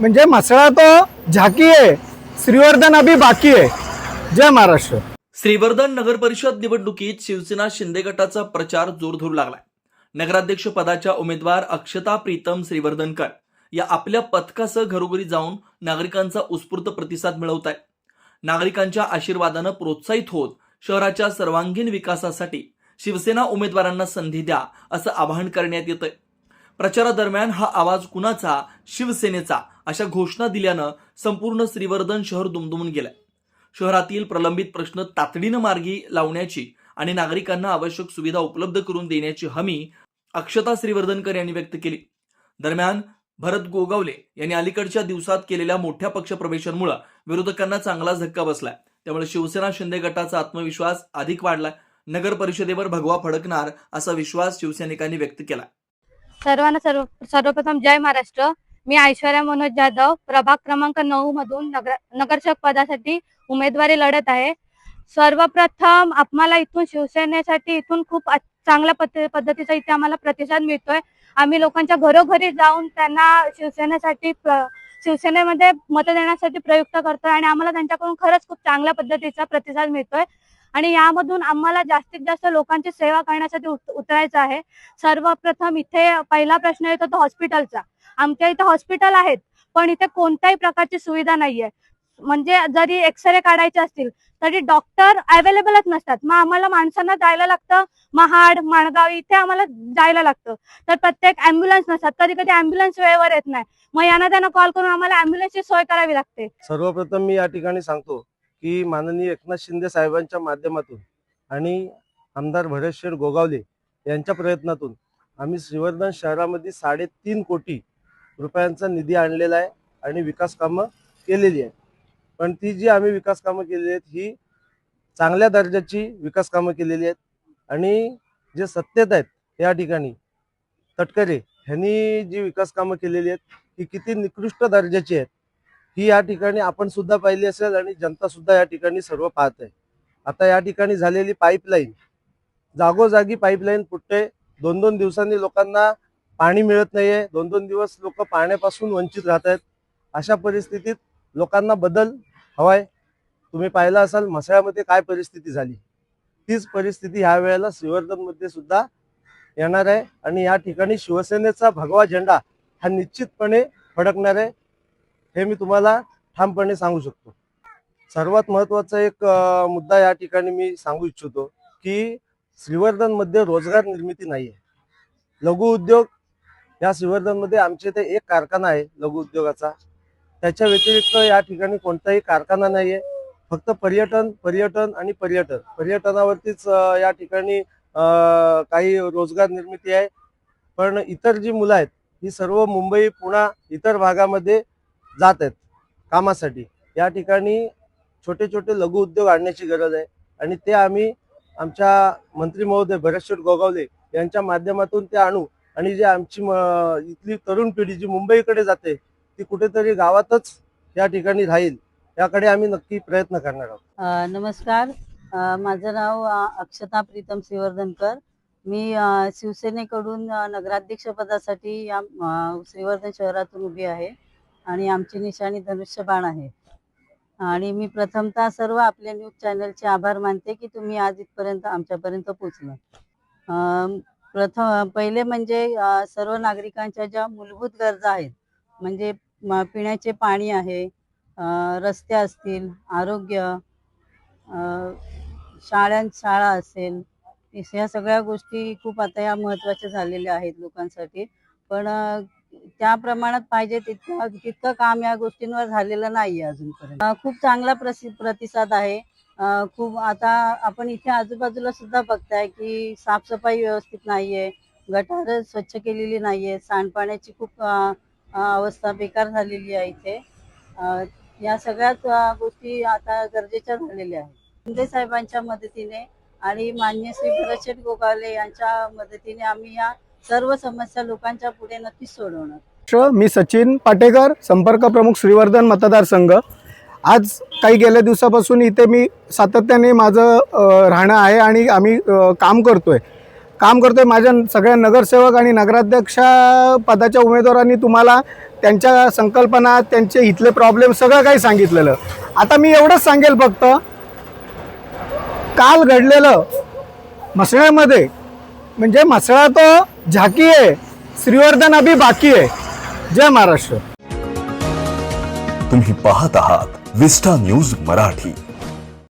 म्हणजे मसळा तो झाकी आहे श्रीवर्धन अभि बाकी आहे. जय महाराष्ट्र. श्रीवर्धन नगर परिषद निवडणुकीत शिवसेना शिंदे गटाचा प्रचार जोर धरू लागलाय. नगराध्यक्ष पदाच्या उमेदवार अक्षता प्रीतम श्रीवर्धनकर या आपल्या पथकासह घरोघरी जाऊन नागरिकांचा उत्स्फूर्त प्रतिसाद मिळवत आहेत नागरिकांच्या आशीर्वादानं प्रोत्साहित होत शहराच्या सर्वांगीण विकासासाठी शिवसेना उमेदवारांना संधी द्या असं आवाहन करण्यात येतंय. प्रचारादरम्यान हा आवाज कुणाचा? शिवसेनेचा. अशा घोषणा दिल्यानं संपूर्ण श्रीवर्धन शहर दुमदुमून गेलंय. शहरातील प्रलंबित प्रश्न तातडीनं मार्गी लावण्याची आणि नागरिकांना आवश्यक सुविधा उपलब्ध करून देण्याची हमी अक्षता श्रीवर्धनकर यांनी व्यक्त केली. दरम्यान भरत गोगावले यांनी अलीकडच्या दिवसात केलेल्या मोठ्या पक्षप्रवेशांमुळे विरोधकांना चांगला धक्का बसलाय. त्यामुळे शिवसेना शिंदे गटाचा आत्मविश्वास अधिक वाढलाय. नगर परिषदेवर भगवा फडकणार असा विश्वास शिवसैनिकांनी व्यक्त केला सर्वांना सर्व सर्वप्रथम जय महाराष्ट्र. मी ऐश्वर्या मनोज जाधव प्रभाग क्रमांक नऊ मधून नगर नगरसेवक पदासाठी उमेदवारी लढत आहे. सर्वप्रथम आम्हाला इथून शिवसेनेसाठी इथून खूप चांगल्या पद्ध- पद्धतीचा इथे आम्हाला प्रतिसाद मिळतोय. आम्ही लोकांच्या घरोघरी जाऊन त्यांना शिवसेनेसाठी शिवसेनेमध्ये मत देण्यासाठी प्रयुक्त करतोय आणि आम्हाला त्यांच्याकडून खरंच खूप चांगल्या पद्धतीचा प्रतिसाद मिळतोय. आणि यामधून आम्हाला जास्तीत जास्त लोकांची सेवा करण्यासाठी उतरायचं आहे. सर्वप्रथम इथे पहिला प्रश्न येतो तो हॉस्पिटलचा. आमच्या इथे हॉस्पिटल आहेत पण इथे कोणत्याही प्रकारची सुविधा नाहीये. म्हणजे जरी एक्सरे काढायचे असतील तरी डॉक्टर अवेलेबलच नसतात. मग आम्हाला माणसांना जायला लागतं महाड माणगाव इथे आम्हाला जायला लागतं. तर प्रत्येक अँब्युलन्स नसतात. कधी कधी अँब्युलन्स वेळेवर येत नाही. मग यांना त्यांना कॉल करून आम्हाला अँब्युलन्सची सोय करावी लागते. सर्वप्रथम मी या ठिकाणी सांगतो की माननीय एकनाथ शिंदे साहेबांच्या माध्यमातून आणि आमदार भरतशेठ गोगावले यांच्या प्रयत्नातून आम्ही श्रीवर्धन शहरामध्ये साडेतीन कोटी रुपयांचा निधी आणलेला आहे आणि विकास कामं केलेली आहेत. पण ती जी आम्ही विकास कामं केलेली आहेत ही चांगल्या दर्जाची विकास कामं केलेली आहेत. आणि जे सत्तेत आहेत या ठिकाणी तटकरे ह्यांनी जी विकास कामं केलेली आहेत ही किती निकृष्ट दर्जाची आहेत. ही या ठिकाणी आपण सुद्धा पाहिली असेल आणि जनता सुद्धा या ठिकाणी सर्व पाहत आहे. आता या ठिकाणी झालेली पाईपलाईन जागोजागी पाईपलाईन फुटते दोन दोन दिवसांनी लोकांना पाणी मिळत नाहीये. दोन दोन दिवस लोक पाण्यापासून वंचित राहत आहेत. अशा परिस्थितीत लोकांना बदल हवाय. तुम्ही पाहिलं असाल मसाळ्यामध्ये काय परिस्थिती झाली. तीच परिस्थिती ह्या वेळेला श्रीवर्धनमध्ये सुद्धा येणार आहे आणि या ठिकाणी शिवसेनेचा भगवा झेंडा हा निश्चितपणे फडकणार आहे. हे मी तुम्हाला ठामपणे सांगू शकतो. सर्वात महत्त्वाचा एक मुद्दा या ठिकाणी मी सांगू इच्छितो की श्रीवर्धनमध्ये रोजगार निर्मिती नाही आहे लघु उद्योग या श्रीवर्धनमध्ये आमच्या इथे एक कारखाना आहे लघु उद्योगाचा. त्याच्या व्यतिरिक्त या ठिकाणी कोणताही कारखाना नाही आहे फक्त पर्यटन पर्यटन आणि पर्यटन. पर्यटनावरतीच या ठिकाणी काही रोजगार निर्मिती आहे. पण इतर जी मुलं आहेत ही सर्व मुंबई पुणा इतर भागामध्ये जात आहेत कामासाठी. या ठिकाणी छोटे छोटे लघु उद्योग आणण्याची गरज आहे. आणि ते आम्ही आमच्या मंत्री महोदय भरतशेठ गोगावले यांच्या माध्यमातून ते आणू. आणि जे आमची इथली तरुण पिढी जी मुंबईकडे जाते ती कुठेतरी गावातच या ठिकाणी राहील. याकडे आम्ही नक्की प्रयत्न करणार आहोत. नमस्कार. माझं नाव अक्षता प्रीतम श्रीवर्धनकर. मी शिवसेनेकडून नगराध्यक्ष नगराध्यक्षपदासाठी या श्रीवर्धन शहरातून उभी आहे. आणि आमची निशाणी धनुष्यबाण आहे. आणि मी प्रथमतः सर्व आपल्या न्यूज चॅनलचे आभार मानते की तुम्ही आज इथपर्यंत आमच्यापर्यंत पोचलं प्रथम पहिले म्हणजे सर्व नागरिकांच्या ज्या मूलभूत गरजा आहेत म्हणजे पिण्याचे पाणी आहे रस्ते असतील आरोग्य शाळां शाळा असेल ह्या सगळ्या गोष्टी खूप आता या महत्त्वाच्या झालेल्या आहेत लोकांसाठी. पण त्या प्रमाणात पाहिजे तितकं तितकं काम या गोष्टींवर झालेलं नाही आहे अजूनपर्यंत खूप चांगला प्रसि प्रतिसाद आहे. खूप आता आपण इथे आजूबाजूला सुद्धा बघताय की साफसफाई व्यवस्थित नाहीये गटार स्वच्छ केलेली नाहीये सांडपाण्याची खूप अवस्था बेकार झालेली आहे इथे. या सगळ्याच गोष्टी आता गरजेच्या झालेल्या आहेत. शिंदे साहेबांच्या मदतीने आणि मान्य श्री भरतशेठ गोगावले यांच्या मदतीने आम्ही या सर्व समस्या लोकांच्या पुढे नक्कीच सोडवणार. मी सचिन पाटेकर संपर्क प्रमुख श्रीवर्धन मतदारसंघ. आज काही गेल्या दिवसापासून इथे मी सातत्याने माझं राहणं आहे आणि आम्ही काम काम करतोय. काम करतोय माझ्या सगळ्या नगरसेवक आणि नगराध्यक्षा पदाच्या उमेदवारांनी तुम्हाला त्यांच्या संकल्पना त्यांचे इथले प्रॉब्लेम सगळं काही सांगितलेलं. आता मी एवढंच सांगेल फक्त काल घडलेलं मसळ्यामध्ये म्हणजे मसळा तो झाकी आहे. श्रीवर्धन अभि बाकी आहे. जय महाराष्ट्र. तुम्ही पाहत आहात विस्टा न्यूज मराठी.